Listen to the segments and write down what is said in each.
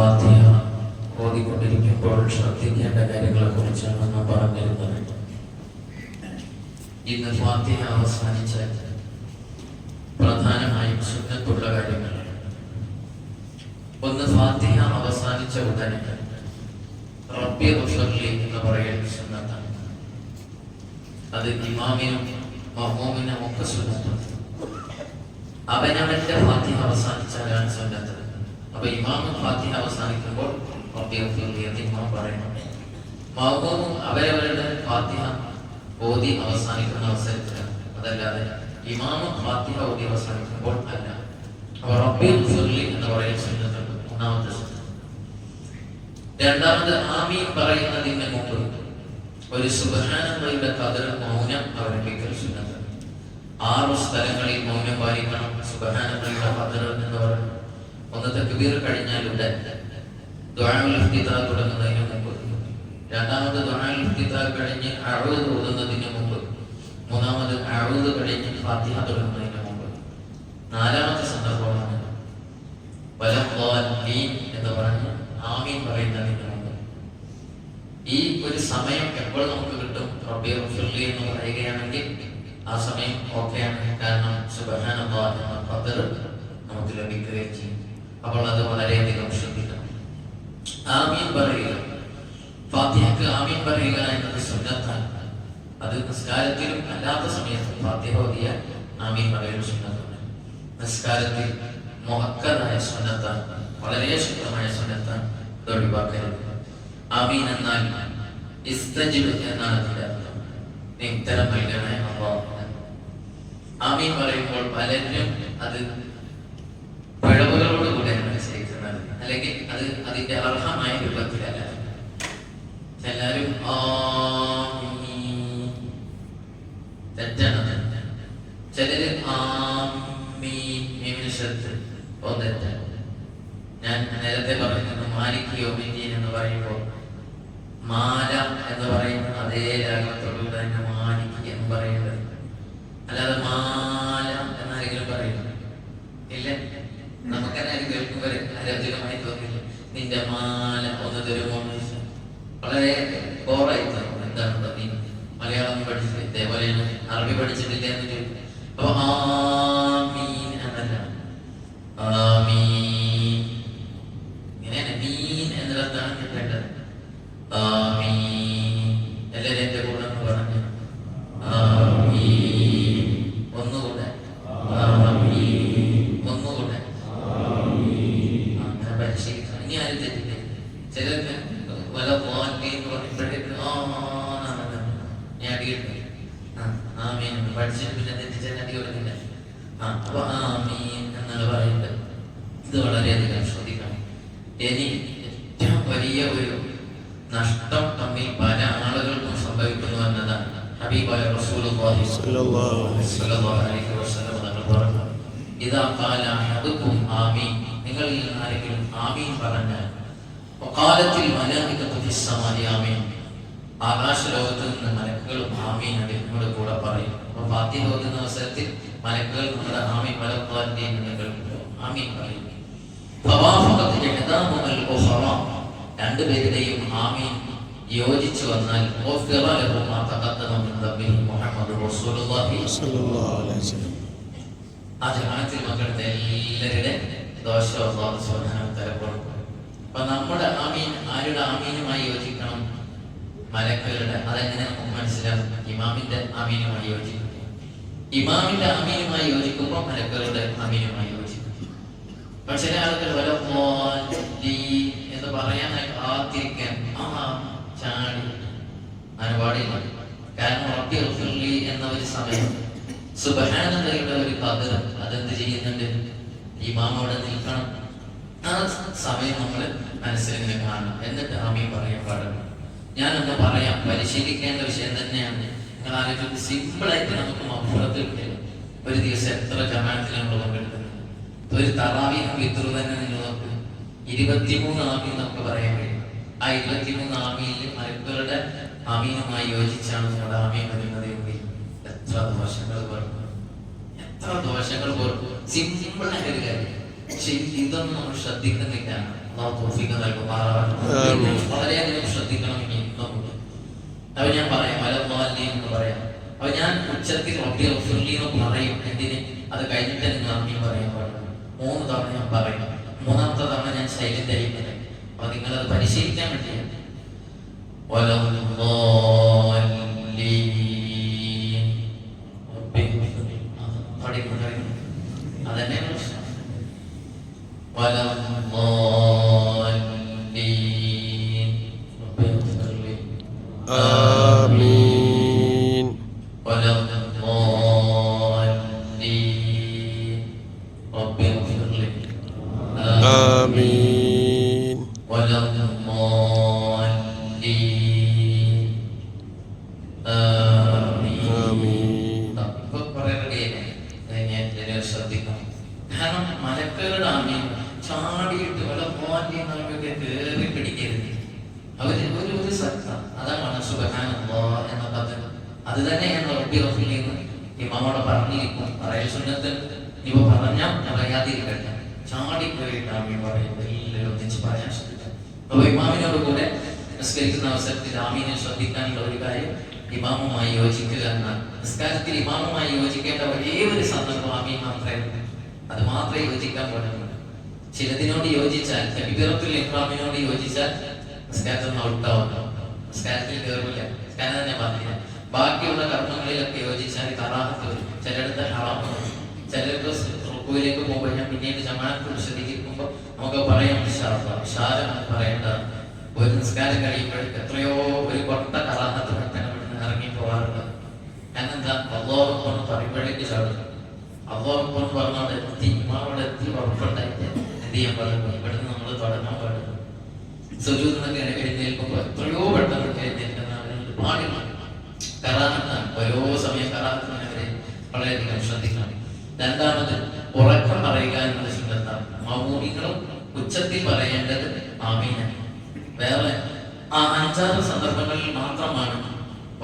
ഫാത്തിഹ ഓതിക്കൊണ്ടിരിക്കുമ്പോൾ ശ്രദ്ധിക്കേണ്ട കാര്യങ്ങളെ കുറിച്ചാണ് നാം പറഞ്ഞിരുന്നത്. ഇന്ന് ഫാത്തിഹ അവസാനിച്ച പ്രധാനമായും സുന്നത്തുള്ള കാര്യങ്ങൾ. ഒന്ന് ഫാത്തിഹ അവസാനിച്ച ഉടനെ റബ്ബി റുസല്ലി എന്ന് പറയുന്ന സുന്നത്താണ്. അത് ഇമാമിനും മഹോമിനും ഒക്കെ സുന്നത്താണ്. അവനവന്റെ ഫാത്തിഹ അവസാനിച്ചാലാണ് സുന്നത്ത്. അപ്പൊ ഇമാമ ഫാത്തിഹ അവസാനിക്കുമ്പോൾ പറയണം മഹ്മൂമും അവരവരുടെ ഫാത്തിഹ ഓതി അവസാനിക്കുന്ന അവസരത്തിലാണ്. അതല്ലാതെ ഇമാമ ഫാത്തിഹ ഓതി അവസാനിക്കുമ്പോൾ അല്ല. അവർ റബ്ബി റുസല്ലി എന്ന് പറയുന്ന സുന്നത്തുണ്ട് ഒന്നാമത്തെ രണ്ടാമത് ആമീൻ പറയുന്നതിന് മുമ്പ് ഒരു സുബഹാനങ്ങളുടെ കതിർ മൗനം അവലംബിക്കൽ സുന്നത്ത്. ആറു സ്ഥലങ്ങളിൽ മൗനം പാലിക്കണം. സുബഹാനങ്ങളുടെ കതിർ എന്ന് പറയുന്നത് ഒന്ന് തക്ബീർ കഴിഞ്ഞാലുണ്ട് ദുആഉൽ ഇഫ്തിതാ തുടങ്ങുന്നതിന് മുമ്പ്. രണ്ടാമത് ദുആഉൽ ഇഫ്തിതാ കഴിഞ്ഞ് അഴുത് ഓതുന്നതിന് മുമ്പ്. മൂന്നാമത് അഴുത് കഴിഞ്ഞ് ഫാത്തിഹ തുടങ്ങുന്നതിന് മുമ്പ്. നാലാമത്തെ സന്ദർഭമാണ് എന്ന് പറഞ്ഞ് ആമീൻ പറയുന്നതിന് മുമ്പ്. ഈ ഒരു സമയം എപ്പോൾ നമുക്ക് കിട്ടും? റബ്ബി റഫുല്ലി എന്ന് പറയുകയാണെങ്കിൽ ആ സമയം ഓക്കെയാണ്. കാരണം സുബ്ഹാനല്ലാഹ് എന്ന പദ്ധതി നമുക്ക് ലഭിക്കുകയും ചെയ്യും. അപ്പോൾ അത് വളരെയധികം ശ്രദ്ധിക്കണം. ആമീൻ പറയുക. ഫാത്തിഹക്ക് ആമീൻ പറയുക എന്നത് സുന്നത്താണ്. അത് നിസ്കാരത്തിലും അല്ലാത്ത സമയത്തും ഫാത്തിഹ ഓതിയ ആമീൻ പറയുന്ന സുന്നത്താണ്. നിസ്കാരത്തിൽ മുഹക്കതായ സുന്നത്താണ്. വളരെ ശുദ്ധമായ സുന്നത്താണ് ഇത് ഒഴിവാക്കരുത്. ആമീൻ എന്നാൽ ഇസ്തജിബ് എന്നാണ് അതിന്റെ അർത്ഥം. നീ നൽകണേ അള്ളാഹ് ആമീൻ പറയുമ്പോൾ പലരും അത് നിശ്ചയിക്കുന്നത് അല്ലെങ്കിൽ അത് അതിന്റെ അർഹമായ രൂപത്തിലല്ല. എല്ലാവരും തെറ്റാണ് ചിലര് തെറ്റാണ് ഞാൻ നേരത്തെ പറഞ്ഞിരുന്നു മാലിക് യോമിന്റീൻ എന്ന് പറയുമ്പോൾ മാല എന്ന് പറയുന്ന അതേ രാഗത്തോടുകൂടെ തന്നെ മാലിക് എന്ന് പറയുന്നത്. അല്ലാതെ മാല നിന്റെ മാല ഒന്ന് തരുമോ? വളരെ ബോറായി എന്താണ് നീ മലയാളം പഠിച്ചിട്ട് അറബി പഠിച്ചിട്ടില്ല എന്ന് ചോദിക്കും അപ്പൊ ആമീൻ വലിയ ഒരു നഷ്ടം തമ്മിൽ പല ആളുകൾക്കും സംഭവിക്കുന്നു എന്നതാണ്. ഹബീബായ റസൂലുള്ളാഹി സ്വല്ലല്ലാഹു അലൈഹി വസല്ലം. തങ്ങൾ പറഞ്ഞു ഇദാ ഖാല അഹദുക്കും ആമീൻ. നിങ്ങളിൽ ആരെങ്കിലും ആമീൻ പറഞ്ഞാൽ വഖാലത്തിൽ മലായികത്തു ആമീൻ. ആകാശ ലോകത്ത് നിന്ന് മലക്കുകൾ ആമീൻ അതിനോട് കൂടെ പറയും. അപ്പൊ ഫാത്തിഹ ഓതുന്ന അവസരത്തിൽ മലക്കുകൾ നമ്മുടെ ആമീൻ മലക്കുവാന്റെ നിങ്ങൾ ആമീൻ പറയും. ഫവാഫഖത്ത് ഇഹ്ദാഹുമൽ ഉഖറ. രണ്ടുപേരുടെയും ആമീൻ യോജിച്ചു വന്നാൽ ആ ജമാഅത്തിൽ പങ്കെടുത്ത എല്ലാവരുടെ ദോഷം കൊടുക്കും. അപ്പൊ നമ്മുടെ ആമീൻ ആരുടെ ആമീനുമായി യോജിക്കണം? മലക്കുകളുടെ അതെങ്ങനെ നമുക്ക് മനസ്സിലാക്കും? ഇമാമിന്റെ ആമീനുമായി യോജിക്കും. ഇമാമിന്റെ ആമീനുമായി യോജിക്കുമ്പോൾ മലക്കുകളുടെ ആമീനുമായി യോജിക്കും. അപ്പൊ ചില ആളുകൾ വല്ല പറയാനായി കാത്തിരിക്കാൻ ആ ചാടി. അങ്ങനെ പാടില്ല കാരണം റബ്ബി എന്ന ഒരു സമയം. സുബ്ഹാനല്ലാഹയുടെ ഒരു കതിർ അതെന്ത് ചെയ്യുന്നുണ്ട്? നിൽക്കണം. ആ സമയം നമ്മൾ മനസ്സിലിങ്ങനെ കാണണം. എന്നിട്ട് ആമീൻ പറയാൻ പാടില്ല ഞാനൊന്ന് പറയാം? പരിശീലിക്കേണ്ട വിഷയം തന്നെയാണ്. സിമ്പിൾ ആയിട്ട് നമുക്ക് മഫുറത്തിൽ ഒരു ദിവസം എത്ര ജമാനത്തിൽ നമ്മൾ പങ്കെടുക്കുന്നത് ഒരു തറാവി വിത്തുറു തന്നെ നിങ്ങൾ നോക്ക്. ഇരുപത്തിമൂന്ന് ആമീൻ നമുക്ക് പറയാൻ കഴിയും. ആ ഇരുപത്തിമൂന്ന് ആമീനിൽ മലക്കുകളുടെ ആമീനുമായി യോജിച്ചാണ് നമ്മുടെ ആമീൻ വരുന്നത് എങ്കിൽ എത്ര ദോഷങ്ങൾ കുറക്കും എത്ര ദോഷങ്ങൾ കുറക്കും സിമ്പിൾ ആയിട്ട് ഒരു കാര്യം. പക്ഷെ ഇതൊന്നും നമ്മൾ ശ്രദ്ധിക്കുന്നില്ല. വളരെയധികം ശ്രദ്ധിക്കണം ഇനി നമുക്ക് അപ്പൊ ഞാൻ പറയാം എന്ന് പറയാം. അപ്പൊ ഞാൻ ഉച്ചത്തിൽ റബ്ബി റഫുല്ലി എന്ന് പറയും. എന്തിന്? അത് കഴിഞ്ഞിട്ട് നിങ്ങൾ പറയാൻ പാടില്ല. മൂന്ന് തവണ ഞാൻ പറയും. മൂന്നാമത്തെ തവണ ഞാൻ ശൈലി ആയിരിക്കുന്നത് അപ്പൊ നിങ്ങൾ അത് പരിശീലിക്കാൻ വേണ്ടിയാണ്. അതന്നെ പ്രശ്നം. ഇമാമോടെ പറഞ്ഞിരിക്കും. അതായത് സുന്നത്ത് ഇവ പറഞ്ഞാൽ പറയാതിരിക്കട്ടെ ചാടിപ്പോയിട്ടാണ് ആമീൻ പറയുമ്പോൾ എല്ലാവരും ഒന്നിച്ച് പറയാൻ ശ്രദ്ധിക്കാം അപ്പോൾ ഇമാമിനോട് കൂടെ നിസ്കരിക്കുന്ന അവസരത്തിൽ ആമീനെ ശ്രദ്ധിക്കാനുള്ള ഒരു കാര്യം ഇമാമുമായി യോജിക്കുക എന്നാണ് നിസ്കാരത്തിൽ ഇമാമുമായി യോജിക്കേണ്ട ഒരേ ഒരു സന്ദർഭം ആമീൻ മാത്രമേ. അത് മാത്രമേ യോജിക്കാൻ പാടുള്ളൂ. ചിലതിനോട് യോജിച്ചാൽ കബിറത്തുൽ ഇക്രാമിനോട് യോജിച്ചാൽ നിസ്കാരത്തിൽ ഔട്ടാവും നിസ്കാരത്തിൽ കയറില്ല നിസ്കാരം പറഞ്ഞില്ല? ബാക്കിയുള്ള കർമ്മങ്ങളിലൊക്കെ യോജിച്ചാൽ കറാഹത്ത് വരും. ചിലയിടത്ത് ഹറാം വരും. ചിലർക്ക് റുക്കുവിലേക്ക് പോകുമ്പോൾ ഞാൻ പിന്നീട് ജമാഅത്ത് വിശദീകരിക്കുമ്പോൾ നമുക്ക് പറയാം ഷാരം എന്ന് പറയേണ്ട ഒരു നിസ്കാരം കഴിയുമ്പോൾ എത്രയോ ഒരു കൊട്ട കറാഹത്ത് ഭക്തനെ ഇവിടുന്ന് ഇറങ്ങി പോകാറുണ്ട്. എന്നെന്താ എന്താ എന്ന് പറയുമ്പോഴേക്ക് ചാടും. അള്ളോഹത്തോ എന്ന് പറഞ്ഞാൽ എത്തി ഇമാവിടെ എത്തി ഉറപ്പുണ്ടായിട്ട് എന്ത് ചെയ്യാൻ പറയുമ്പോൾ ഇവിടുന്ന് നമ്മൾ തുടങ്ങാൻ പാടില്ല സുജൂദിനൊക്കെ എഴുന്നേൽക്കുമ്പോൾ എത്രയോ പെട്ടെന്ന് എഴുന്നേൽക്കുന്ന ആളുകൾ പാടില്ല കറാഹത്താണ് ഓരോ സമയം കറാഹത്തിന് അവരെ വളരെയധികം ശ്രദ്ധിക്കണം രണ്ടാമത് ഉറക്കം പറയുക എന്നത് സുന്നത്താണ് മൗമികളും ഉച്ചത്തിൽ പറയേണ്ടത് ആമീനാണ് വേറെ ആ അഞ്ചാറ് സന്ദർഭങ്ങളിൽ മാത്രമാണ്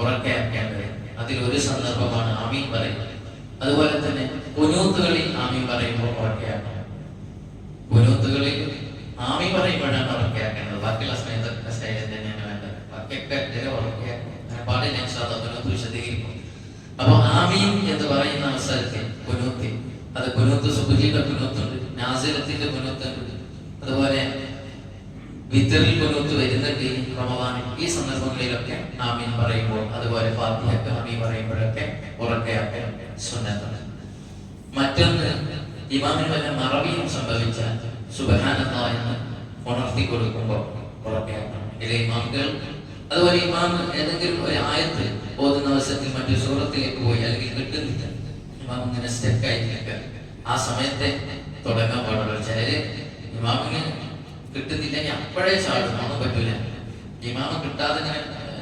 ഉറക്കെ ആക്കേണ്ടത് അതിൽ ഒരു സന്ദർഭമാണ് ആമീൻ പറയുന്നത്. അതുപോലെ തന്നെ കുനൂത്തുകളിൽ ആമീൻ പറയുമ്പോൾ ഉറക്കെയാക്കണം കുനൂത്തുകളിൽ ആമീൻ പറയുമ്പോഴാണ് ഉറക്കെയാക്കേണ്ടത് ബാക്കിയുള്ള സമയത്തൊക്കെ സ്റ്റൈലിൽ തന്നെയാണ് വേണ്ടത്. ബാക്കിയൊക്കെ ഇതിലെ ഉറക്കയാക്കും അങ്ങനെ പാടില്ല കുനൂത്ത് വിശദീകരിക്കും. അപ്പൊ ആമീൻ എന്ന് പറയുന്ന അവസരത്തിൽ കുനൂത്തി അത് കുനൂത്ത് സുബുജിയുടെ കുനൂത്തുണ്ട് നാസിരത്തിന്റെ കുനൂത്തുണ്ട്. അതുപോലെ വിത്തറിൽ കുനൂത്ത് വരുന്നുണ്ട് റമദാനിൽ ഈ സന്ദർഭങ്ങളിലൊക്കെ ആമീൻ പറയുമ്പോൾ അതുപോലെ ഫാത്തിഹക്ക് ആമീൻ പറയുമ്പോഴൊക്കെ ഉറക്കയൊക്കെ സുന്നത്താണ് മറ്റൊന്ന് ഇമാമിന് വല്ല മറവിയും സംഭവിച്ചാൽ സുബഹാനല്ലാ എന്ന് ഉണർത്തി കൊടുക്കുമ്പോൾ ഉറക്കയാക്കണം ഇതിലെ ഇമാമുകൾ അതുപോലെ ഇമാം ഏതെങ്കിലും ഒരു ആയത്ത് ഓതുന്ന അവസരത്തിൽ മറ്റു സൂറത്തിലേക്ക് പോയി അല്ലെങ്കിൽ കിട്ടുന്നില്ല. ഇമാം ഇങ്ങനെ ആയി നിൽക്കുക. ആ സമയത്തെ തുടങ്ങാൻ പാടുള്ളൂ. ചിലര് ഇമാമിന് ഇനി അപ്പോഴേ ചാടും. ഒന്നും പറ്റൂല. ഇമാമ കിട്ടാതെ ഇങ്ങനെ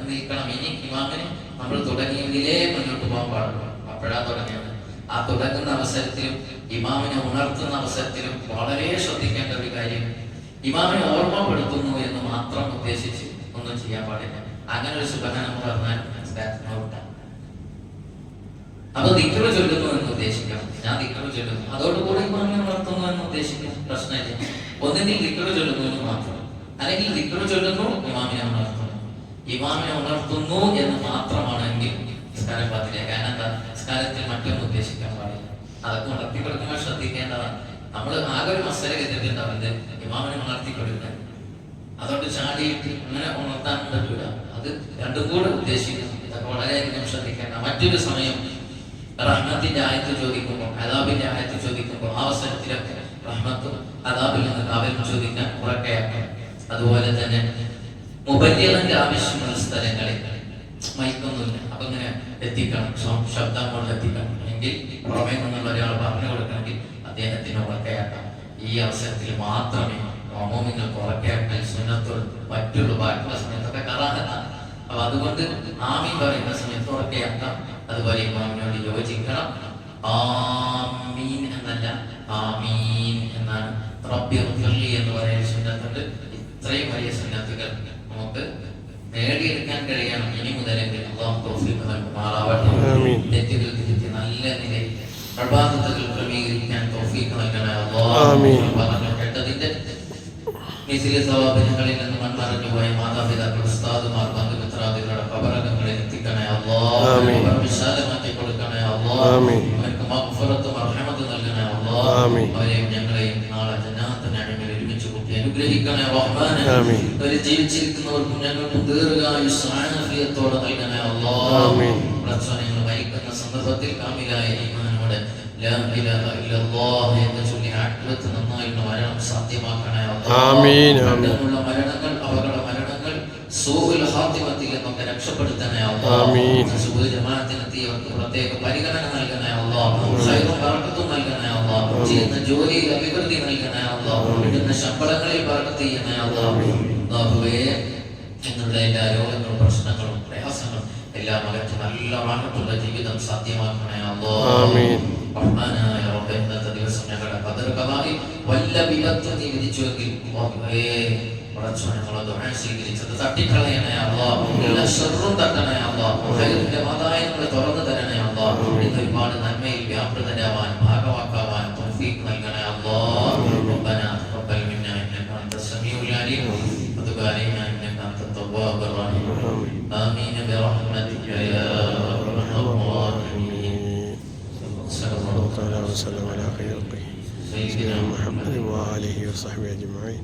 നീക്കണം. ഇനി ഇമാമിന് നമ്മൾ തുടങ്ങിയെങ്കിലേ മുന്നോട്ട് പോകാൻ പാടുള്ളൂ. അപ്പോഴാ തുടങ്ങിയത്. ആ തുടങ്ങുന്ന അവസരത്തിലും ഇമാമിനെ ഉണർത്തുന്ന അവസരത്തിലും വളരെ ശ്രദ്ധിക്കേണ്ട ഒരു കാര്യം ഇമാമിനെ ഓർമ്മപ്പെടുത്തുന്നു എന്ന് മാത്രം ഉദ്ദേശിച്ച് ഒന്നും ചെയ്യാൻ പാടില്ല. അങ്ങനെ ഒരു സുഖനം പറഞ്ഞാൽ ഔട്ടാണ് അപ്പൊ ദിക്കറ് ചൊല്ലുന്നു എന്ന് ഉദ്ദേശിക്കാം. ഞാൻ ദിക്കറ് ചൊല്ലുന്നു. അതോടുകൂടി ഇമാമിനെ ഉണർത്തുന്നു എന്ന് ഉദ്ദേശിക്കുന്നു പ്രശ്നമില്ല. ഒന്നിനും ദിക്കറ് ചൊല്ലുന്നു മാത്രം. അല്ലെങ്കിൽ ദിക്കറ് ചൊല്ലുന്നു ഇമാമിനെ ഉണർത്തുന്നു. ഇമാമിനെ ഉണർത്തുന്നു എന്ന് മാത്രമാണെങ്കിൽ നിസ്കാരം പാത്തില്ല. കാരണം എന്താ? നിസ്കാരത്തിൽ മറ്റൊന്നും ഉദ്ദേശിക്കാൻ പാടില്ല. അതൊക്കെ ഉണർത്തി കൊടുക്കുമ്പോൾ ശ്രദ്ധിക്കേണ്ടതാണ്. നമ്മൾ ആകെ ഒരു മസല കെട്ടിട്ടുണ്ടാവില്ല ഇമാമിനെ ഉണർത്തി കൊടുക്കാൻ അതുകൊണ്ട് ചാടിയിട്ട് അങ്ങനെ ഉണർത്താൻ പറ്റൂല. അത് രണ്ടും കൂടെ ഉദ്ദേശിക്കുന്നു ഇതൊക്കെ വളരെയധികം ശ്രദ്ധിക്കേണ്ട. മറ്റൊരു സമയം റഹ്മത്തിന്റെ ആയത്ത് ചോദിക്കുമ്പോൾ അതാബിന്റെ ആയത്ത് ചോദിക്കുമ്പോൾ അവസരത്തിലൊക്കെ റഹ്മത്തും അതാബിൽ നിന്ന് കാവലും ചോദിക്കാൻ ഉറക്കയാക്കണം അതുപോലെ തന്നെ മുബല്യറിന്റെ ആവശ്യമുള്ള സ്ഥലങ്ങളിൽ മയക്കൊന്നുമില്ല അപ്പൊ ഇങ്ങനെ എത്തിക്കണം. ശബ്ദം കൊണ്ട് എത്തിക്കണം. എങ്കിൽ പുറമേ നിന്നുള്ള ഒരാൾ പറഞ്ഞു കൊടുക്കണമെങ്കിൽ അദ്ദേഹത്തിന് ഉറക്കയാക്കാം ഈ അവസരത്തിൽ മാത്രമേ ഹോമോമിങ്ങൾക്ക് ഉറക്കയാക്കൽ സുന്നത്തുൾ മറ്റുള്ള ബാക്കിയുള്ള സമയത്തൊക്കെ കറാഹത്താണ് അപ്പൊ അതുകൊണ്ട് ആമി പറയുന്ന സമയത്ത് ഉറക്കയാക്കാം അതുപോലെ ഇമാമിനോട് യോജിക്കണം. ആമീൻ എന്നല്ല ആമീൻ എന്നാണ്. റബ്ബി റബ്ബിർലി എന്ന് പറയുന്ന സുന്നത്തുണ്ട്. ഇത്രയും വലിയ സുന്നത്തുകൾ നമുക്ക് നേടിയെടുക്കാൻ കഴിയണം ഇനി മുതലെങ്കിൽ. അള്ളാഹു തൗഫീഖ് നൽകുമാറാവട്ടെ. തെറ്റുകൾ തിരുത്തി നല്ല നിലയിൽ പ്രഭാതത്തുകൾ ക്രമീകരിക്കാൻ തൗഫീഖ് നൽകണേ അള്ളാഹു. കേട്ടതിന്റെ മിസിലെ സവാബിനങ്ങളിൽ നിന്ന് മൺമറഞ്ഞു പോയ മാതാപിതാക്കൾ ഉസ്താദുമാർ ബന്ധുമിത്രാദികളുടെ കബറകങ്ങളിൽ എത്തിക്കണേ അള്ളാഹു. വിശാലമാക്കി കൊടുക്കണേ അല്ലാ അവരെയും ഞങ്ങളെയും നാളെ ജന്നാത്ത് നഅീമിൽ ഒരുമിച്ച് കൂട്ടി അനുഗ്രഹിക്കണേ റഹ്മാനെ. ആമീൻ. അവർ ജീവിച്ചിരിക്കുന്നവർക്കും ഞങ്ങൾക്ക് ദീർഘായുസ് ആനഫിയത്തോടെ നൽകണേ മരിക്കുന്ന സന്ദർഭത്തിൽ കാമിലായ ഈമാനോടെ നന്നായിട്ട് മരണം സാധ്യമാക്കണേ. മരണങ്ങൾ അപകട ഹാത്തിമത്തിൽ നിന്നൊക്കെ രക്ഷപ്പെടുത്തണേ. സുബഹ് ജമാഅത്തിനെത്തിയവർക്ക് പ്രത്യേക പരിഗണന നൽകണേ അല്ലാ. ഖൈറും ബറക്കത്തും നൽകണേ അല്ലാ. ചെയ്യുന്ന ജോലിയിൽ അഭിവൃദ്ധി നൽകണേ അല്ലാ. കിട്ടുന്ന ശമ്പളങ്ങളിൽ ബറക്കത്ത് ചെയ്യണേ. അല്ലാഹുവേ, എന്നുള്ള എല്ലാ രോഗങ്ങളും പ്രശ്നങ്ങളും പ്രയാസങ്ങളും എല്ലാം അകറ്റി നല്ല റാഹത്തുള്ള ജീവിതം സാധ്യമാക്കണേ. ആമീൻ. റഹ്മാനായ റബ്ബേ, ഇന്നത്തെ ദിവസം ഞങ്ങളുടെ ഖദാഇ വല്ല വിപത്തും നീ വിധിച്ചുവെങ്കിൽ അല്ലാഹുവേ, പടച്ചോനെ, ഞങ്ങളെ ദുആ സ്വീകരിച്ചത് തട്ടിക്കളയണേ അല്ലാ. എല്ലാ ശർറും തട്ടണേ അല്ലാ. ഖൈറിന്റെ വാതായനങ്ങൾ തുറന്നു തരണേ അല്ലാ. ഇന്ന് ഒരുപാട് നന്മയിൽ വ്യാപൃതരാവാൻ ഭാഗവാക്കാവാൻ തൗഫീഖ് നൽകണേ അല്ലാ. ربنا تقبل منا انك انت السميع العليم وتب علينا انك انت التواب الرحيم امين برحمتك يا ارحم الراحمين صلى الله الله تعالى وسلم على خلقه سيدنا سيدنا محمد محمد وآله وصحبه أجمعين